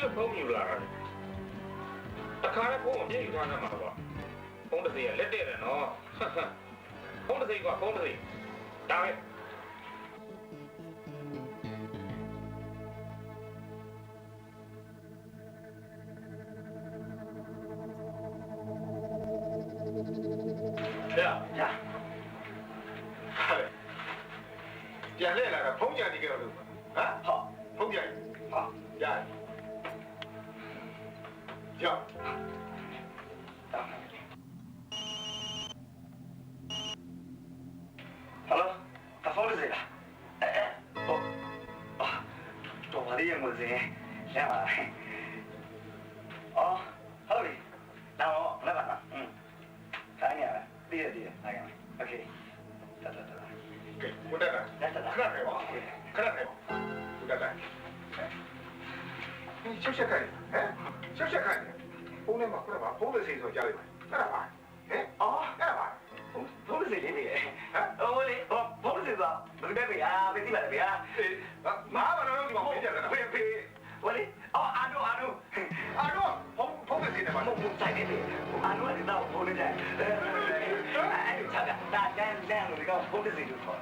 ဖြစ်လို့ဖုန်းယူလာတာလဲတခါလည်းဖုန်းကိုပြေးယူထားနေမှာပေါ့ဖုန်းတစ်စီးကလက်တဲ့တယ်နော်ဖုန်းတစ်စီးကဖုန်းတစ်စီးဒါပဲဗျာညာပြန်လဲလာတာဖုန်းကြံနေကြလို့ဟမ်ဟောဖုန်းကြံဟောရတယ် ကြောက်ဟယ်လိုတာဖုန်းလေးလားအဲအဲဟောအာတော့ ဖုန်းလေးစိတ်နဲ့ပါမဟုတ်ဘူးဆိုင်နေတယ်အာနိုကတော့ဖုန်းလေးတယ်အဲ့ဒီချက်ကဒါတန်းတန်းလို့ကဖုန်းလေးလို့ခေါ်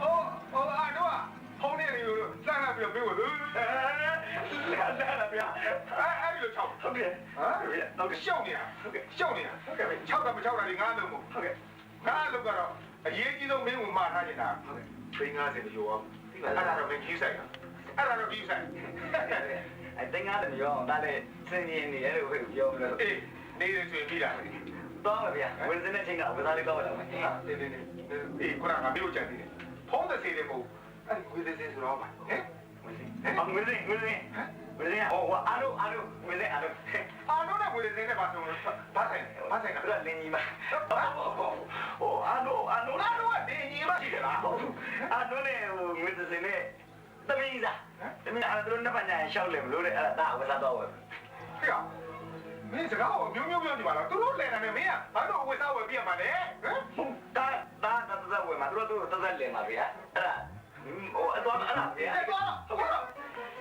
အော်ဟိုဟိုအားတော့ဖုန်းလေးကိုစမ်းလာပြီးတော့ပြေးလို့လာလာဗျာအဲ့အဲ့ဒီလိုချောက်ဟုတ်ကဲ့ဟမ်ဟုတ်ကဲ့ရှောက်နေတာဟုတ်ကဲ့ရှောက်နေတာဟုတ်ကဲ့6တာမ6တာဒီ9လုံးမို့ဟုတ်ကဲ့9လုံးကတော့အရေးကြီးဆုံးမင်းဝင်မှာထားနေတာဟုတ်ကဲ့သိန်း50ကျော်အောင်အဲ့ဒါတော့မင်းကြီးဆိုင်တာအဲ့ဒါတော့ကြီးဆိုင် အဲ့တင်ကားလည်းရောဒါလည်းစင်ရင်နေအဲ့လိုပဲပြောလို့အေးနေရဆွေပြီးတာတော့ပါဗျာဝင်စတဲ့ချိန်ကဝစားလေးတော့လာမယ်နေနေနေအေးခုနကမျိုးကြံနေတယ်ဖုန်းတစ်စီလေးမဟုတ်အဲ့ဒီငွေတစ်စီဆိုတော့ပါဟမ်ဝင်စအော်ဝင်စဝင်စဝင်စဟောအာနိုအာနိုဝင်စအာနိုအာနိုနဲ့ငွေတစ်စီနဲ့ပါဆုံးဘာဆိုင်ဘာဆိုင်ကအဲ့ဒါလင်းကြီးမဟိုအာနိုအာနိုအာနိုကတင်းကြီးမရှိတယ်လားအာနိုနဲ့ဟိုငွေစင်နဲ့ သမီးစားသမီးအဲ့ဒါတို့နှစ်ပတ်ညာရှောက်လေမလို့တဲ့အဲ့ဒါဒါဝစားတော့ဝင်ဟေ့မင်းစကားကိုမျိုးမျိုးပြောနေပါလားသူတို့လဲတာနဲ့မင်းကဘာလို့အဝတ်စားဝယ်ပြရမှာလဲဟမ်ဒါဒါဒါဒါဝင်မှာတို့တို့သက်သက်လင်ပါဗျာအဲ့ဒါဟိုအတော်အဲ့ဒါဗျာအဲ့တော့ဟုတ်တော့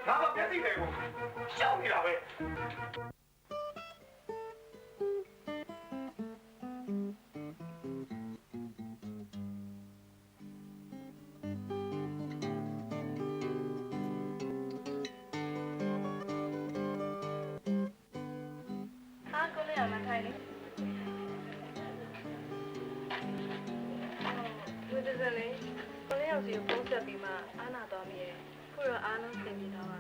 ငါတော့မျက်စိလေးကိုရှောက်နေတာပဲ ကိုလေးအောင်စီကိုပုံဆက်ပြီးမှအာနာတော်မိရဲ့ခုတော့အားလုံးသင်ပြီးတော့ပါ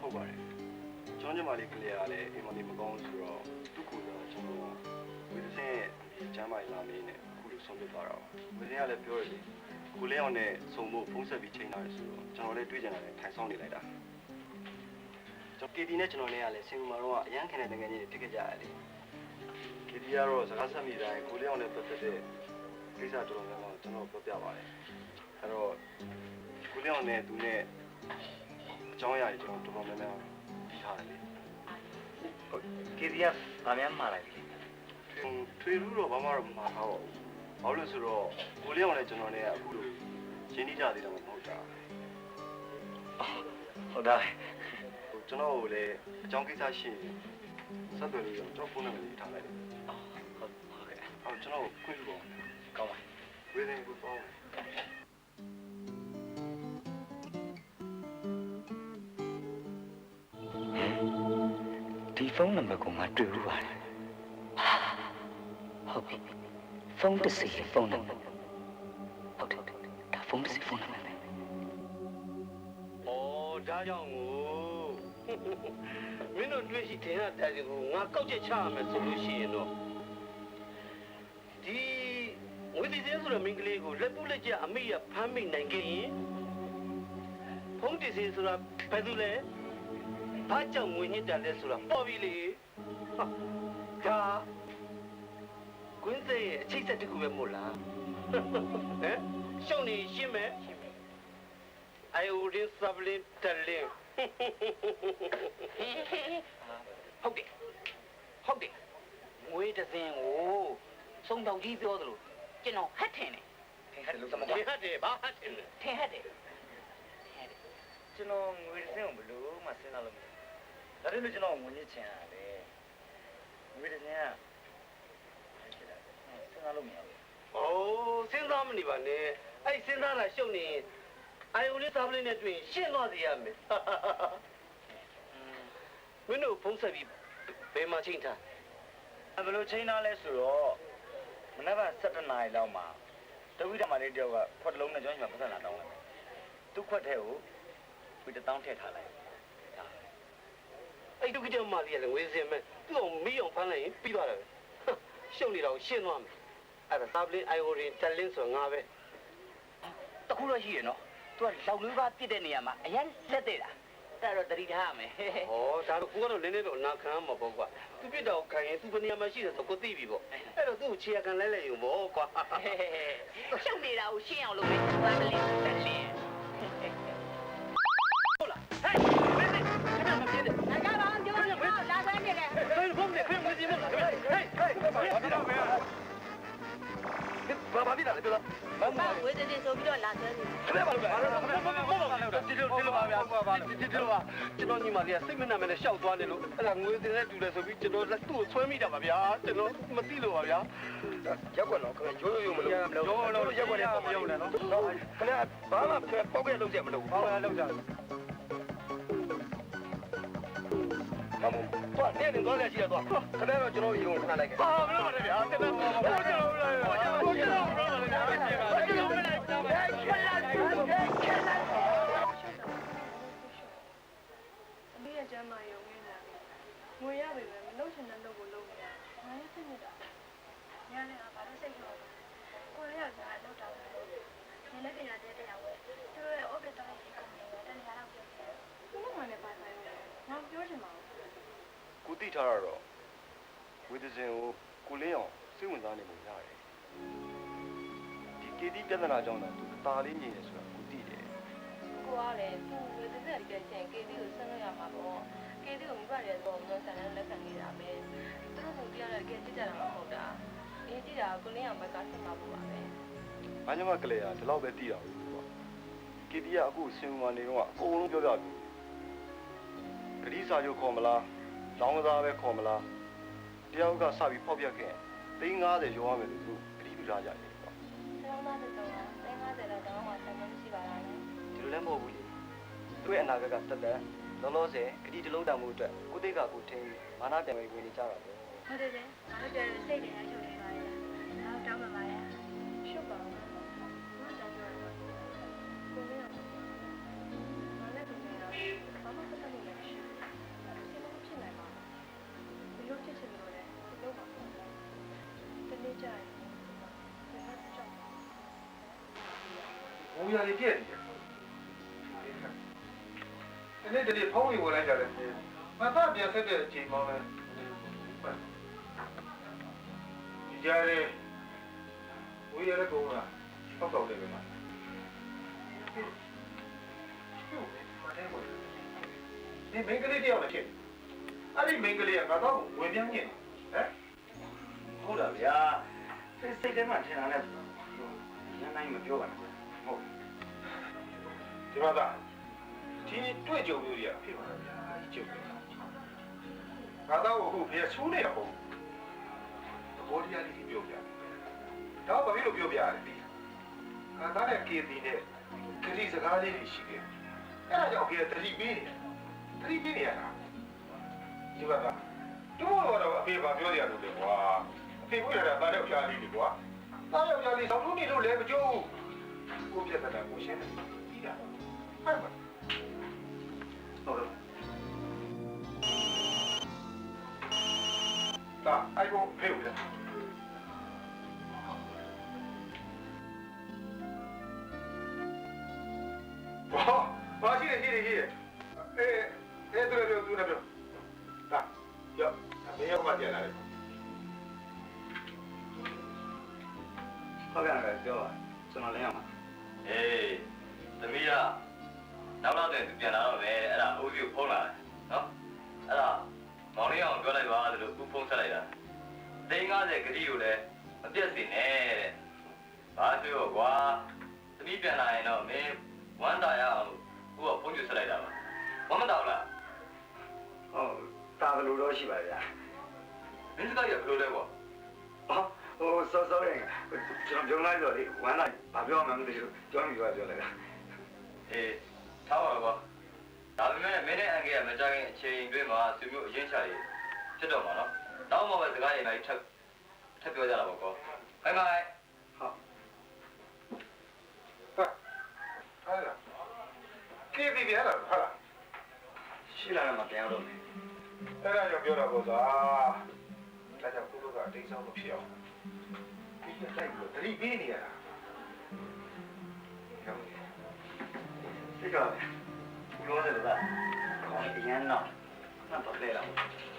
ဟုတ်ပါတယ်ကျွန်တော်ညီမလေးကလေးကလည်းအိမ်မလေးမကောင်းဆိုတော့သူ့ကိုယ်တော့ကျွန်တော်ဝိသင်းရဲ့ကျမ်းမာရေးလာမင်းနဲ့အခုလိုဆုံးဖြတ်သွားတာပါဝိသင်းကလည်းပြောရလေကိုလေးအောင်နဲ့စုံဖို့ဖုံးဆက်ပြီးချိန်လာတယ်ဆိုတော့ကျွန်တော်လည်းတွေးကြတယ်ထိုင်ဆောင်နေလိုက်တာကျွန်တော် KD နဲ့ကျွန်တော်နဲ့ကလည်းစင်ကူမာတော့အရန်ခံတဲ့ငွေကြီးတွေဖြစ်ခဲ့ကြရတယ်လေ KD ကတော့စကားဆက်မိတိုင်းကိုလေးအောင်နဲ့ပတ်သက်တဲ့ကိစ္စတော်တော်များများကျွန်တော်ပြောပြပါတယ် အဲ့တော့ကိုလေးအောင်နဲ့သူနဲ့အကြောင်းအရာတွေကျွန်တော်တော်တော်များများပြီးထားတယ်လေကေဒီကဗာမြန်မှာလိုက်ပြီဟိုထွေလို့တော့ဘာမှတော့မမှားတော့ဘူး။ဘာလို့လဲဆိုတော့ကိုလေးအောင်လည်းကျွန်တော်နဲ့အခုလိုရင်းနှီးကြသေးတယ်မဟုတ်တာဟုတ်ဒါ။ဟိုကျွန်တော်ကိုလည်းအကြောင်းကိစ္စရှိရင်ဆက်သွယ်လို့ရအောင်ကျွန်တော်ဖုန်းနံပါတ်လေးထားလိုက်တယ်ဟုတ်ဟုတ်ကဲ့။အော်ကျွန်တော်ကိုခွင့်ပြုပါဦးကောင်းပါ။ဝေးနေကို ပေါ့မယ်ဒီဖုန်းနံပါတ်ကိုငါတွေ့ဘူးပါတယ်ဟုတ်ပြီဖုန်းတစ်စီးဖုန်းနံပါတ်ဟုတ်တယ်ဒါဖုန်းတစ်စီးဖုန်းနံပါတ်ပဲ။အော်ဒါကြောင့်ကိုမင်းတို့တွေ့ရှိတင်ရတဲ့ဒီကိုငါကောက်ချက်ချရမယ်ဆိုလို့ရှိရင်တော့ဒီဝိသီစင်းဆိုတဲ့မိန်းကလေးကိုလက်ပုလက်ကျအမိရဖမ်းမိနိုင်ခဲ့ရင်ဖုံးတည်စင်းဆိုတာဘယ်သူလဲ ဘာကြောင့်ငွေညစ်တယ်လဲဆိုတာပေါ်ပြီလေဟာဒါကွင်းတဲ့ရဲ့အချိတ်ဆက်တစ်ခုပဲမို့လားဟမ်ရှုံနေရှင်းမယ် I would sublim talim ဟုတ်တယ်ဟုတ်တယ်ငွေတစ်စင်းကိုစုံတောင်ကြီးပြောသလိုကျွန်တော်ဟတ်ထင်တယ်ဟဲ့လို့သမဒီဟတ်တယ်ဘာဟတ်တယ်လဲထင်ဟတ်တယ်ထင်ဟတ်တယ်ကျကျွန်တော်ငွေတစ်စင်းကိုဘယ်လိုမှစဉ်းစားလို့မရ ဘူးဒါပေမဲ့ကျွန်တော်ငွေညစ်ချင်ရတယ်ငွေတစ်စင်းကဖြစ်တာစဉ်းစားလို့မရဘူး။အိုးစဉ်းစားမနေပါနဲ့။အဲ့စဉ်းစားတာရှုပ်နေရင်အာယုန်လေးစားပလေးနဲ့တွေ့ရင်ရှင်းသွားစေရမယ်။မင်းတို့ဖုံးဆက်ပြီးဘယ်မှာချိန်ထားအဲဘယ်လိုချိန်ထားလဲဆိုတော့မနက်ဖြန်7နာရီလောက်မှာတဝိဓမ္မလေးတယောက်ကခွက်တစ်လုံးနဲ့ကျွန်တော်ညီမပတ်သက်လာတောင်းလိုက်သူ့ခွက်ထဲကိုဝီတစ်တောင်းထည့်ထားလိုက်။ အဲ့ဒုက္ခကြောင့်မှလည်းငွေစင်မဲ့သူ့အောင်မီးအောင်ဖမ်းလိုက်ရင်ပြီးသွားတယ်ပဲ။ရှုပ်နေတာကိုရှင်းသွားမယ်။အဲ့ဒါစားပလေးအာယုန်ရင်တက်လင်းဆိုငါပဲတခုတော့ရှိရနော်သူကလောက်လေးပါပြစ်တဲ့နေရာမှာအရင်လက်တဲ့တာအဲ့တော့တတိထားရမယ်။ဟောဒါတော့ကိုကတော့နည်းနည်းတော့နာခံမှာပေါ့ကွာ။ तू ပြစ်တော့ခံရင် तू ဘယ်နေရာမှာရှိတယ်ဆိုကိုသိပြီပေါ့။အဲ့တော့သူ့ကိုခြေရကန်လဲလဲယူပေါ့ကွာ။ရှုပ်နေတာကိုရှင်းအောင်လုပ်မယ်ဘာမလင်းတက်လင်း ဘာဖြစ်တာလဲဘာဘာဖြစ်တာလဲပြောတာမမဝေးတယ်ဆိုပြီးတော့လာဆွဲနေတယ်ဘာလို့လဲဘာလို့လဲဘာလို့လဲဒီလိုဒီလိုပါဗျာဒီဒီလိုပါကျွန်တော်ညီမလေးကစိတ်မနှံမနဲ့ရှောက်သွားတယ်လို့အဲ့ဒါငွေတင်နဲ့တူတယ်ဆိုပြီးကျွန်တော်လက်သူ့ကိုဆွဲမိတာပါဗျာကျွန်တော်မသိလို့ပါဗျာရက်ွက်တော့ခင်ဗျရိုးရိုးမလို့မလို့ရိုးရိုးရက်ွက်လည်းမပြောနဲ့နော်ခင်ဗျဘာမှပေါက်ကဲလုံးချက်မလို့ဟုတ်လားလုံးချက် မမတော့နေနေတော့လည်းရှိရတော့ခင်ဗျတော့ကျွန်တော်ယုံခဏလိုက်ခဲ့ဟာမလို့ပါနဲ့ဗျာတင်တယ်ဘာလို့ကျွန်တော်လဲဘာလို့ကျွန်တော်လဲဘာလို့ကျွန်တော်လဲအမေရဲ့ကျမ်းမာရုံနဲ့လာငွေရပေမဲ့မလုပ်ချင်တဲ့လုပ်ကိုလုပ်နေတာငါရဲ့စိတ်ညစ်တာညနေကဘာလို့စိတ်ကြောက်လဲကိုရရကလောက်တာပဲနည်းနည်းပြန်ရတဲ့တရားဝဲသူတို့ရဲ့ office တိုင်းကိုနေတယ်တနေ့ကတော့ပြောတယ်သူတို့မှလည်းပါဆိုင်တယ်ငါပြောချင်ပါဘူး ကိုတိထားတော့ဝေဒဇင်ကိုကိုလင်းအောင်စိတ်ဝင်စားနေပုံရတယ်ဒီကေတီပြဿနာကြောင့်တော့သူအသာလေးညင်နေဆိုတာကိုတိတယ်ကိုကလည်းသူ့ဝေဒနာတကယ်ချင်း KD ကိုဆက်လို့ရမှာပေါ့ KD ကိုမိဘတွေတော့မျိုးဆန်တဲ့လက်ခံနေတာပဲသူတို့ကတရားလည်းကြည့်ကြတာမဟုတ်တာအရေးကြီးတာကိုလင်းအောင်ဘက်ကဆက်မှာပေါ့ပါပဲ။ဘာညမကလေးကဒီလောက်ပဲတည်တာဘူးကွာ။ကီတီကအခုစင်ဝင်နေတော့အကုန်လုံးပြောပြပြီ။ဂရီစာရုပ်ခေါ်မလား။ လောင်းကစားပဲခေါ်မလား။တယောက်ကစပြီးဖောက်ပြခဲ့။350ရောရမယ်လို့သူဂရီပြထားကြတယ်ကွာကျောင်းသားတစ်စုံက350လောက်တောင်းမှဆက်မရှိပါလားလေဒီလိုလည်းမဟုတ်ဘူးလေသူ့ရဲ့အနာဂတ်ကတက်တက်လောလောဆယ်ဂတိတလုံးတောင်မှုအတွက်ကိုတိတ်ကကိုထင်းပြီးမာနပြန်ပြီးဝင်နေကြတာပဲဟုတ်တယ်လေငါတို့ပြောစိတ်တွေရချုပ်နေပါရဲ့နောက်တောင်းပါ နေ့တည်းဖုံးဝင်ဝင်လိုက်ကြတယ်မသားပြန်ဆက်တဲ့အချိန်မှပဲဒီကြားရဲဝေးရတဲ့ကောင်ကပောက်တော့တယ်ပဲမှာဒီမင်းကလေးတယောက်လည်းဖြစ်အဲ့ဒီမင်းကလေးကငါတော့ဝင်ပြန်ညင်ဟမ်ဟုတ်တာဗျာစိတ်စိတ်ထဲမှာထင်တာနဲ့ရန်နိုင်မပြောပါနဲ့ဟုတ်ဒီမှာက ဒီတွေ့ကြုံမျိုးတွေကဖြစ်ပါလားဗျာဒီကြုံမျိုးငါတော့အခုပြဆူးနေတာပေါ့သဘောတရားလေးပြောပြတော့ဘာဖြစ်လို့ပြောပြရလဲဒီငါသားနဲ့ကေတီနဲ့ခရီးစကားလေးတွေရှိတယ်အဲ့ဒါကြောင့်ကေတတိပေးနေတတိပေးနေရတာဒီမှာကတို့တော့အဖေဘာပြောရလို့လဲကွာအဖေပြောရတာသားယောက်ျားလေးတွေကွာသားယောက်ျားလေးဆောင်လို့နေလို့လည်းမကြုံဘူးကိုပြတ်တာကိုရှင်းတယ်ပြီးတာဟုတ်ပါ ဟုတ်တော့ဒါအိုင်ကိုဖေးဦးလားဘာဘာရှိနေရှိနေရှိနေအေးအေးတူတူတူတူဒါ တောင်းမှပဲစကားရည်လိုက်ထပ်ထပ်ပြောကြတာပေါ့ကွာဘိုင်ဘိုင်ဟာလားကေးပြီးပြန်လာဟာလားရှိလာတော့မပြောင်းတော့ဘူးအဲ့ဒါကြောင့်ပြောတာပေါ့သာဒါကြောင့်ကိုလိုကအတိတ်ဆုံးမဖြစ်အောင်ပြီးရလိုက်လို့တတိပေးနေရတာဟုတ်ကဲ့သိတော့ဘူးလို့တယ်ဗျာခေါင်းအရင်တော့ငါတော့လဲလာဟုတ်လားပုံ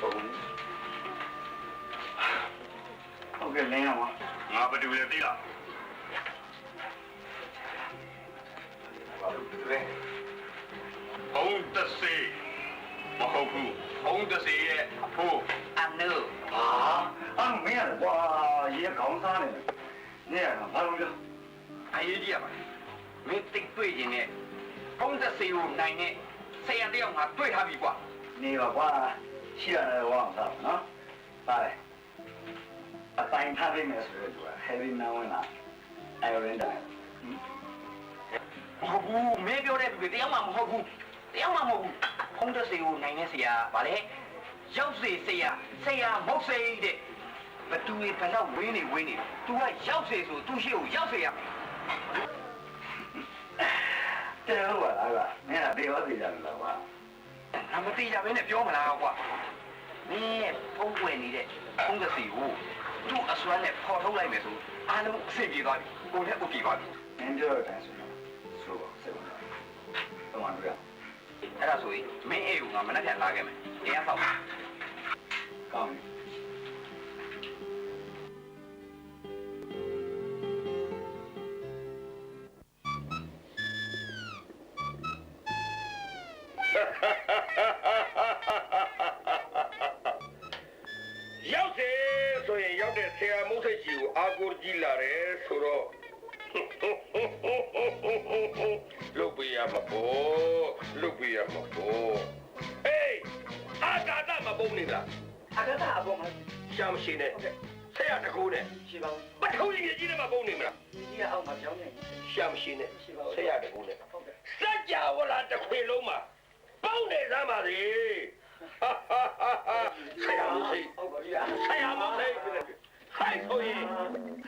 ဟုတ်ကဲ့လင်းရမှာငါဘယ်သူလဲသိလားဘာလို့လဲဘုံတစေမဟုတ်ဘူးဘုံတစေရဲ့အဖိုးအနုဟာအဲ့မင်းရကွာရေခေါင်းစားနေတယ်နေရတာဘာလို့လဲအရေးကြီးရပါမင်းတိတ်တွေ့ခြင်းနဲ့ဖုံးသက်စေကိုနိုင်နဲ့ဆရာတယောက်ငါတွေ့ထားပြီကွာနေပါကွာ ရှိရတယ်ဝမ်းစားနော်ပါလေအတိုင်းထားပေးမယ်ဆိုတော့သူက heavy now ဝင်လာအဲ့ရင်တိုင်းမဟုတ်ဘူးမင်းပြောတဲ့လူတွေတယောက်မှမဟုတ်ဘူးတယောက်မှမဟုတ်ဘူးဖုံးသက်စေကိုနိုင်တဲ့ဆရာဗါလေရောက်စေဆရာဆရာမဟုတ်စေတဲ့ဘသူတွေဘယ်တော့ဝင်းနေဝင်းနေ तू ကရောက်စေဆိုသူ့ရှိကိုရောက်စေရမယ်တဲဟုတ်ပါလားကွာမင်းကတေရောသေးကြလားကွာ ငါမသိကြဘဲနဲ့ပြောမလားကွာမင်းဖုံးွယ်နေတဲ့ဖုံးသက်စေကိုသူ့အစွမ်းနဲ့ပေါ်ထုတ်လိုက်မယ်ဆိုအားလုံးအဆင်ပြေသွားပြီကိုယ်လည်းဥပြေသွားပြီမင်းပြောတဲ့အတိုင်းဆိုတော့ဆိုပါစေပါတော့မှပြောအဲ့ဒါဆိုရင်မင်းအေးကငါမနေ့ပြန်လာခဲ့မယ်တရားဆောက်ပါကောင်းပြီ နဲ့ဆရာတကူနဲ့ရှိပါဦးပထုံးကြီးကြီးနဲ့မပုံနေမလားဒီကြီးအောင်မှာပြောင်းနေရှာမရှိနဲ့ဆရာတကူနဲ့ဟုတ်ကဲ့စัจ java လာတစ်ခွေလုံးမှာပေါင်းနေစမ်းပါစေဟာဟာဟာဟာဆရာမုတ်စိတ်ဟုတ်ပါဗျာဆရာမသိဘူးလေဟိုက်ဆိုရင်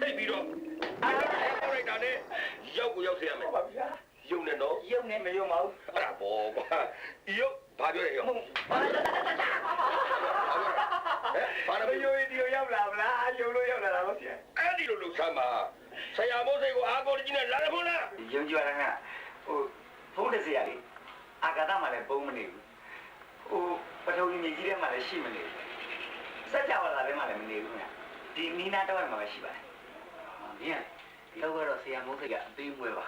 သိပြီးတော့အားလိုက်တာနဲ့ရောက်ကိုရောက်စေရမယ်ဟုတ်ပါဗျာယုံနေတော့ရုပ်နဲ့မရုံပါဘူးအဲ့ဒါဘောကွာယုံဘာပြောရရောဟဲ့ ဘာလဲမယုံရင်ဒီကိုရောက်လာမလားယုံလို့ရောက်လာတာမဟုတ်ဆရာအဲ့ဒီလိုလှူဆမ်းပါဆရာမိုးစိတ်ကိုအားကိုကြီးနဲ့လာရဖို့လားယုံကြည်ရတာကဟိုဖုန်းတစ်စရာလေးအာကတာမှလည်းပုံမနေဘူးဟိုပထုံကြီးမြေကြီးထဲမှာလည်းရှိမနေဘူးစัจ java လာထဲမှာလည်းမနေဘူးညာဒီနီနာတော့မှာပဲရှိပါတယ်မင်းဒီလောက်ကတော့ဆရာမိုးစိတ်ကအသေးမွဲပါ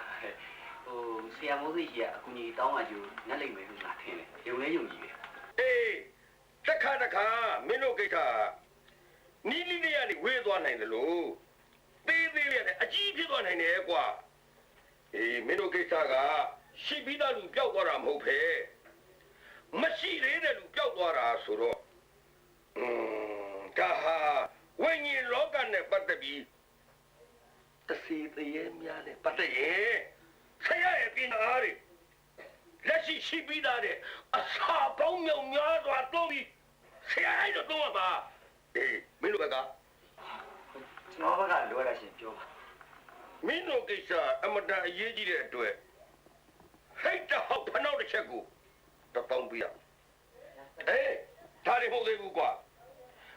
ဟိုဆရာမိုးစိတ်ကြီးကအကူကြီးတောင်းမှယူငတ်လိမ့်မယ်လို့ငါထင်တယ်ယုံလဲယုံကြည်တယ်အေးတစ်ခါတစ်ခါမင်းတို့ကိစ္စနီးလီလေးကနေဝေး သွားနိုင်တယ်လို့သေးသေးလေးနဲ့အကြီးဖြစ်သွားနိုင်တယ်ကွာအေးမင်းတို့ကိစ္စကရှိပြီးသားလူပျောက်သွားတာမဟုတ်ဖဲမရှိသေးတဲ့လူပျောက်သွားတာဆိုတော့อืมဒါဟာဝိညာဉ်လောကနဲ့ပတ်သက်ပြီးတစီတရေများနဲ့ပတ်သက်ရင်ဆရာရဲ့ပညာအားတွေလက်ရှိရှိပြီးသားတဲ့အစာပေါင်းမြောင်များစွာသုံးပြီးဆရာအဲ့တော့သုံးရပါအေးမင်းတို့ဘက် ကကျွန်တော်ဘက်ကလိုရရှင်ပြောပါမင်းတို့ကိစ္စအမတန်အရေးကြီးတဲ့အတွက်ဟိတ်တဟောက်ဖနောက်တစ်ချက်ကိုတော့တောင်းပြရအေးဒါတွေမဟုတ်သေးဘူးကွာ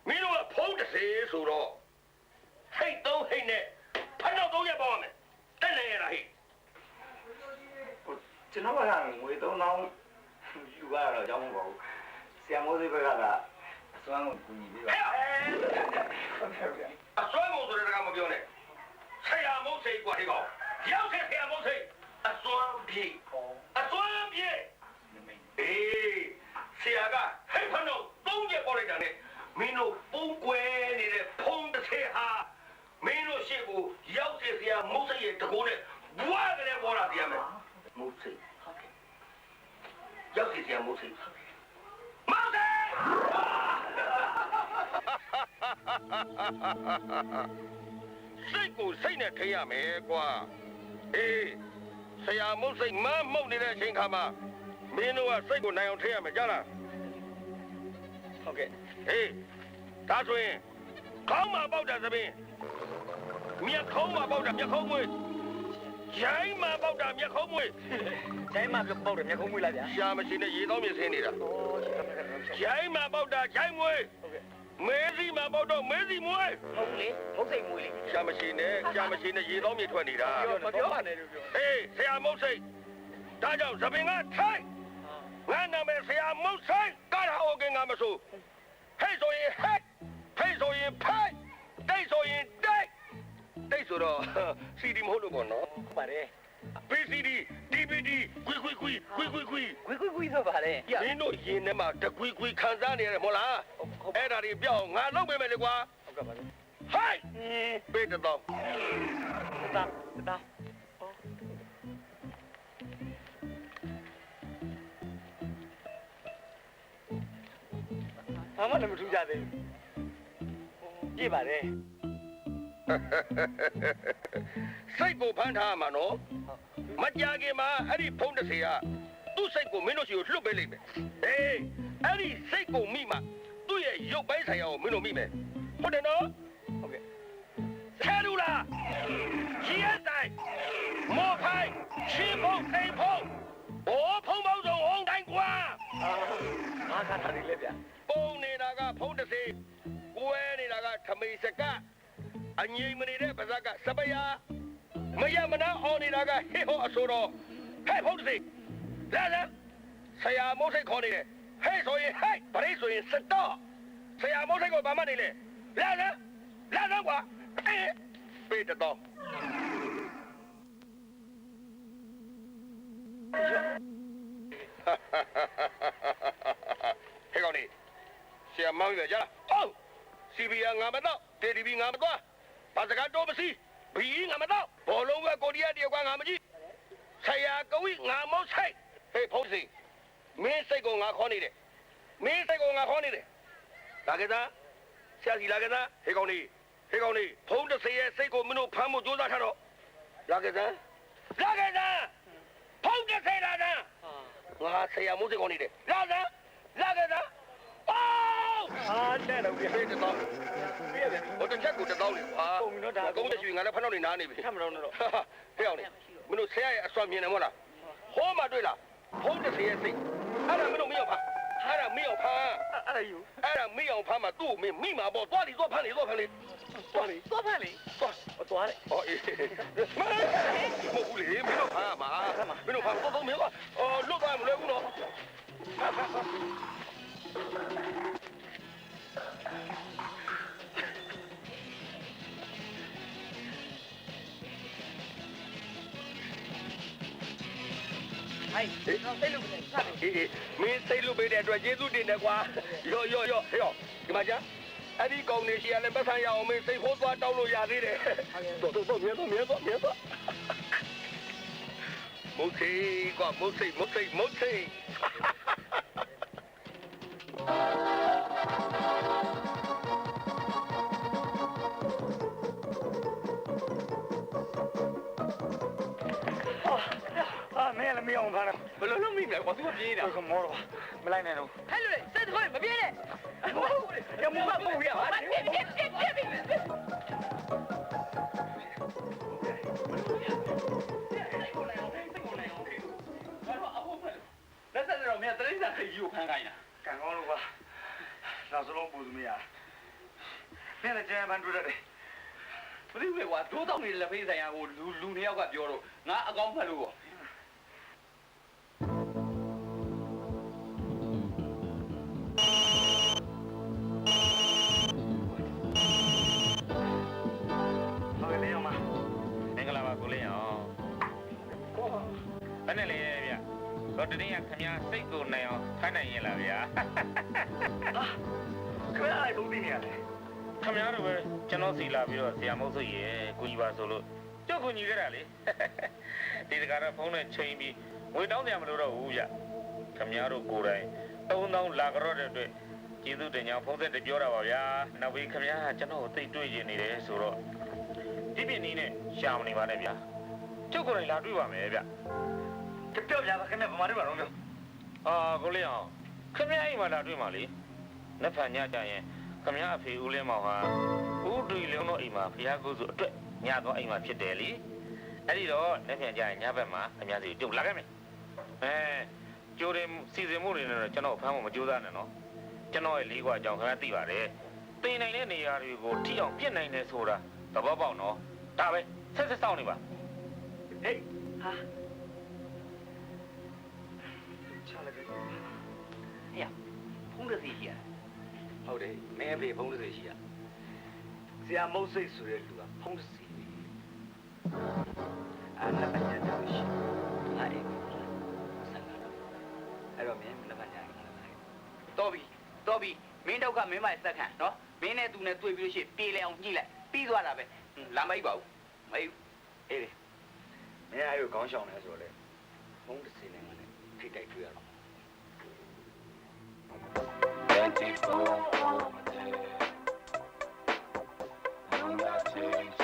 မင်းတို့ကဖုံးတစ်စေဆိုတော့ဟိတ်သုံးဟိတ်နဲ့ဖနောက်သုံးရပါမယ်တက်နေရတာဟိတ်ဟိုကျွန်တော်ဘက်ကငွေ3000ယူရတော့ကြောင်းမပေါ့ဘူးဆရာမိုးစိဘက်ကကအစစွမ်းကိုကူညီပေးပါဟဲ့ဟုတ်ကဲ့ဗျာ အစွမ်းမို့ဆိုတဲ့စကားမပြောနဲ့ဆရာမုတ်စိတ်กว่าဒီကောင်ရောက်ခဲ့ဆရာမုတ်စိတ်အစွမ်းပြေအစွမ်းပြေအေးဆရာကဟိတ်ဖနုံသုံးချက်ပေါ်လိုက်တာနဲ့မင်းတို့ပုံကွယ်နေတဲ့ဖုံးတစ်ထည်ဟာမင်းတို့ရှေ့ကိုရောက်ခဲ့ဆရာမုတ်စိတ်ရဲ့တကိုးနဲ့ဘွားကလေးပေါ်လာတရားမယ်မုတ်စိတ်ဟုတ်ကဲ့ရောက်ခဲ့ဆရာမုတ်စိတ် စိတ်ကိုစိတ်နဲ့ထိရမယ်ကွာအေးဆရာမုတ်စိတ်မမုတ်နေတဲ့အချိန်ခါမှာမင်းတို့ကစိတ်ကိုနိုင်အောင်ထိရမယ်ကြားလားဟုတ်ကဲ့ဟေးဒါဆိုရင်ခေါင်းမှာပေါက်တာသပင်မြက်ခေါင်းမှာပေါက်တာမြက်ခေါင်းမွေးရိုင်းမှာပေါက်တာမြက်ခေါင်းမွေးတိုင်းမှာပေါက်တယ်မျက်ခုံးမွေးလားဗျာရှာမရှိနဲ့ရေသောမြစ်ဆင်းနေတာဩရှိတယ်ဗျာဟုတ်ရိုင်းမှာပေါက်တာရိုင်းမွေးကဲ့ မဲစီမှာပေါက်တော့မဲစီမွေးဟုတ်လေဟုတ်စိတ်မွေးလေရှာမရှိနဲ့ရှာမရှိနဲ့ရေသောမြစ်ထွက်နေတာပြောမပြောပါနဲ့လို့ပြောဟေးဆရာမုတ်စိတ်ဒါကြောင့်သပင်ကထိုင်ငါနာမည်ဆရာမုတ်စိတ်ကာရာအိုကင်ကမဆိုဟဲ့ဆိုရင်ဟဲ့ဟဲ့ဆိုရင်ဖိုက်တိတ်ဆိုရင်တိတ်တိတ်ဆိုတော့စီဒီမဟုတ်လို့ပေါ့နော်ဟုတ်ပါတယ် PCD DVD ကွီကွီကွီကွီကွီကွီကွီကွီကွီဆိုပါတယ်မင်းတို့ရင်ထဲမှာတကွီကွီခံစားနေရတယ်မဟုတ်လားအဲ့ဒါတွေပြောင်းငါလုပ်ပေးမယ်လေကွာဟုတ်ကဲ့ပါလေဟိုက်ပေးတော့တာတာဘာမှလည်းမထူးကြသေးဘူးပြည့်ပါတယ်စိတ်ကိုဖမ်းထားရမှာနော် မကြခင်မှာအဲ့ဒီဖုံးတစ်စီကသူ့စိတ်ကိုမင်းတို့စီကိုလွတ်ပေးလိုက်မယ်အေးအဲ့ဒီစိတ်ကိုမိမှသူ့ရဲ့ရုပ်ပိုင်းဆိုင်ရာကိုမင်းတို့မိမယ်ဟုတ်တယ်နော်ဟုတ်ကဲ့ဆဲလူလားရီရတိုင်းမော်ဖိုင်ချီဖုံးစိန်ဖုံးဘောဖုံးပေါင်းစုံအောင်တိုင်းကွာအာငါခါတာလေးလဲဗျာပုံနေတာကဖုံးတစ်စီကွဲနေတာကထမိန်စကအငိမ့်မနေတဲ့ပါဇက်ကစပယာ မယမနာအော်နေတာကဟေဟောအဆိုတော်ဟဲ့ဖုံးတစ်စီလာလာဆရာမိုးစိတ်ခေါ်နေတယ်ဟဲ့ဆိုရင်ဟဲ့ဗရိတ်ဆိုရင်စတော့ဆရာမိုးစိတ်ကိုဘာမှနေလဲလာလာလာတော့ကွာအေးပေးတော့ဟဲ့ကောင်လေးဆရာမောင်းရကြလားဟုတ်စီဘီယာငါမတော့တေဒီဘီငါမတော့ဘာစကားတော့မစီဘီငါမတော့ ဘောလုံးကကိုရီးယားတယောက်ကငါမကြည့်ဆရာကဝိငါမောက်ဆိုင်ဟေးဖုန်းစီမင်းစိတ်ကိုငါခေါ်နေတယ်မင်းစိတ်ကိုငါခေါ်နေတယ်လာကြသားဆရာစီလာကြသားဟဲ့ကောင်လေးဟဲ့ကောင်လေးဖုန်းတစ်စေရဲ့စိတ်ကိုမင်းတို့ဖမ်းဖို့ကြိုးစားထားတော့လာကြသားလာကြသားဖုန်းတစ်စေလာသားငါဆရာမိုးစကောင်းနေတယ်လာစမ်းလာကြတာအော် အာတဲ့တော့ဗျာဖေးတသောပြည့်တယ်ဟိုတစ်ချက်ကိုတစ်သောလေးကွာပုံပြီနော်ဒါကုန်းတဲ့ရွှေငါလည်းဖက်တော့နေနားနေပြီထမတော့တော့ဟဲ့အောင်လေမင်းတို့ဆရာရဲ့အစွမ်းမြင်တယ်မဟုတ်လားဟောမှတွေ့လားဖုံးတစ်ဆရာစိတ်အဲ့ဒါမင်းတို့မင်းအောင်ဖာအဲ့ဒါမင်းအောင်ဖာအဲ့ဒါယူအဲ့ဒါမင်းအောင်ဖာမှာသူ့ကိုမင်းမိမှာပေါ့သွားလီသွားဖမ်းလေသွားဖမ်းလေသွားလေသွားဖက်လေသွားသွားလေဟောအေးမဟုတ်ဘူးလေမင်းတို့ဖာမှာမင်းတို့ဖာတော့တော့မင်းကအော်လွတ်သွားမလွယ်ဘူးနော် ဟိုက်တော့တိတ်လို့ပြန်စတယ်အေးအေးမင်းစိတ်လွတ်ပေးတဲ့အတွက်ကျေးဇူးတင်တယ်ကွာရော့ရော့ရော့ဟေ့ရောဒီမှာကြာအဲ့ဒီကောင်နေရှိရလဲပတ်ဆံရအောင်မင်းစိတ်ဖိုးသွားတောင်းလို့ရသေးတယ်တော့တော့တော့မြင်တော့မြင်တော့မြင်တော့မုတ်စိကွာမုတ်စိမုတ်စိမုတ်စိအာမင်းလည်း မအောင်ဖားတော့ဘယ်လိုလုပ်မိမလဲကွာသူကပြေးနေတာကမောတော့မလိုက်နိုင်တော့ဟဲ့လူတွေစိတ်တခွေမပြေးနဲ့ရမမပူရပါပြပြပြပြပြလက်ဆက်တော့မင်းတရိစ္ဆာန်စိတ်ကြီးကိုဖမ်းခိုင်းတာကံကောင်းလို့ပါနောက်စလုံးပူစမရမင်းလည်းကြမ်းပန်းတွေ့ရတယ်ဘယ်လိုလဲကွာဒိုးတောင်းနေတဲ့လက်ဖေးဆိုင်ရာကိုလူလူနှစ်ယောက်ကပြောတော့ငါအကောင်းဖက်လို့ မည်းစိတ်ကိုနိုင်အောင်ထိုင်နိုင်ရင်လားဗျာခင်ဗျားလည်းဘုံသိနေရတယ်ခမည်းတော်ပဲကျွန်တော်စီလာပြီးတော့ဆရာမဟုတ်ဆိုရေကိုကြီးပါဆိုလို့ကျုပ်ကိုညီခဲ့တာလေဒီတကားတော့ဖုန်းနဲ့ချိန်ပြီးငွေတောင်းတယ်မလို့တော့ဘူးဗျခမည်းတော်ကိုယ်တိုင်3000လာကြတော့တဲ့အတွက်ကျေးဇူးတင်ကြောင်းဖုန်းဆက်တပြောတာပါဗျာနောက်ပြီးခမည်းကကျွန်တော်ကိုသိတွေ့ရင်နေတယ်ဆိုတော့ဒီပြင်းနီးနဲ့ရှာမနေပါနဲ့ဗျာကျုပ်ကိုယ်တိုင်လာတွေ့ပါမယ်ဗျပြောပြပါခင်ဗျာဗမာတို့ပါတော့ပြော အာကိုလေးအောင်ခမရအိမ်မှာလာတွေ့မှာလေနှစ်ဖန်ညကြရင်ခမရအဖေဦးလင်းမောင်ဟာဦးတူလုံးတော့အိမ်မှာဖျားကုစုအတွက်ညတော့အိမ်မှာဖြစ်တယ်လေအဲ့ဒီတော့နှစ်ဖန်ကြရင်ညဘက်မှာအများကြီးကြုတ်လာခဲ့မယ်အဲကြိုးရင်စီစဉ်မှုတွေနဲ့တော့ကျွန်တော်ဖမ်းဖို့မကြိုးစားနဲ့နော်ကျွန်တော်ရဲ့လေးခွာကြောင်ခဏသိပါတယ်တင်နိုင်တဲ့နေရာတွေကိုထိအောင်ပြစ်နိုင်တယ်ဆိုတာသဘောပေါက်နော်ဒါပဲဆက်ဆက်စောင့်နေပါဟေးဟာ ဖုန်းတစ်စီရှိရဟုတ်တယ်မင်းအဖေဖုန်းတစ်စီရှိရဆရာမုတ်စိတ်ဆိုတဲ့လူကဖုန်းတစ်စီအဲ့လက်ပတ်ချက်တော့ရှိငါအိမ်ကိုဆန်လာတော့အဲ့တော့မင်းလက်ပတ်ချက်ငါလည်းတော်ပြီတော်ပြီမင်းဒုက္ခမင်းမရဲ့စက်ခံနော်မင်းနဲ့သူနဲ့တွေ့ပြီးလို့ရှိရင်ပြေးလဲအောင်ညှိလိုက်ပြီးသွားတာပဲလာမအိပ်ပါဘူးမအိပ်အေးလေမင်းအဲ့ကိုခေါင်းရှောင်နေဆိုတော့လေဖုန်းတစ်စီနဲ့ငါနဲ့ထိတ်တိုက်တွေ့ရတော့ take long over there. I'm not.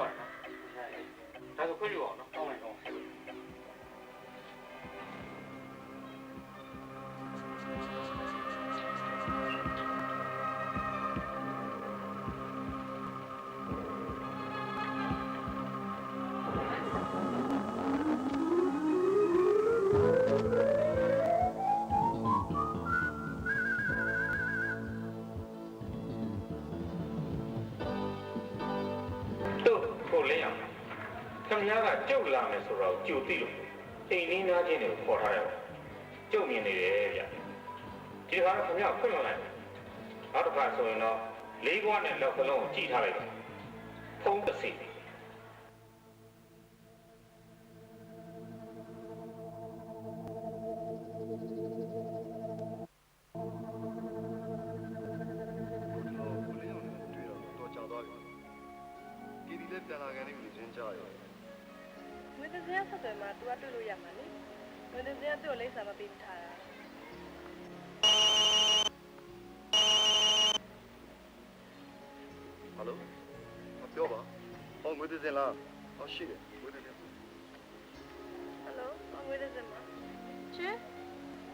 ပါတယ်နော်ဒါဆိုခွင့်ပြုအောင်နော် ခင်ဗျားကကြုတ်လာမယ်ဆိုတော့ကြိုသိလို့အိမ်လေးနားချင်းတွေကိုခေါ်ထားတယ်ကြုတ်မြင်နေတယ်ဗျဒီခါတော့ခင်ဗျားခွင့်မလိုက်ဘူးနောက်တစ်ခါဆိုရင်တော့လေးခွားနဲ့လောက်ကလုံးကိုကြည့်ထားလိုက်ပါဖုံးတစ်စီကိုလေးအောင်နဲ့တွေ့တော့တော့ကြာသွားပြီ။ဒီဒီလေးပြန်လာကန်လေးကိုချင်းကြားရော ငွေတစ်စင်းဆက်သွယ်မှာ तू ကတွေ့လို့ရမှာလေငွေတစ်စင်းကသူ့ကိုလိမ့်စာမပေးထားတာ။ဟယ်လို။မပြောပါ။ဟောငွေသေးစင်လား။ဟောရှိတယ်။ငွေသေးစင်ဟယ်လိုငွေတစ်စင်းမှာရှင်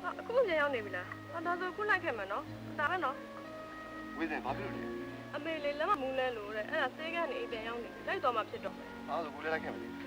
ဟာအခုပြန်ရောက်နေပြီလားဟာဒါဆိုခုလိုက်ခဲ့မယ်နော်ဒါပဲနော်။ငွေစင်ဘာဖြစ်လို့လဲအမေလေးလက်မမူးလဲလို့တဲ့အဲ့ဒါဆေးကနေအိမ်ပြန်ရောက်နေပြီလိုက်တော့မှဖြစ်တော့မယ်။အားဆိုကိုလေးလိုက်ခဲ့မလဲ။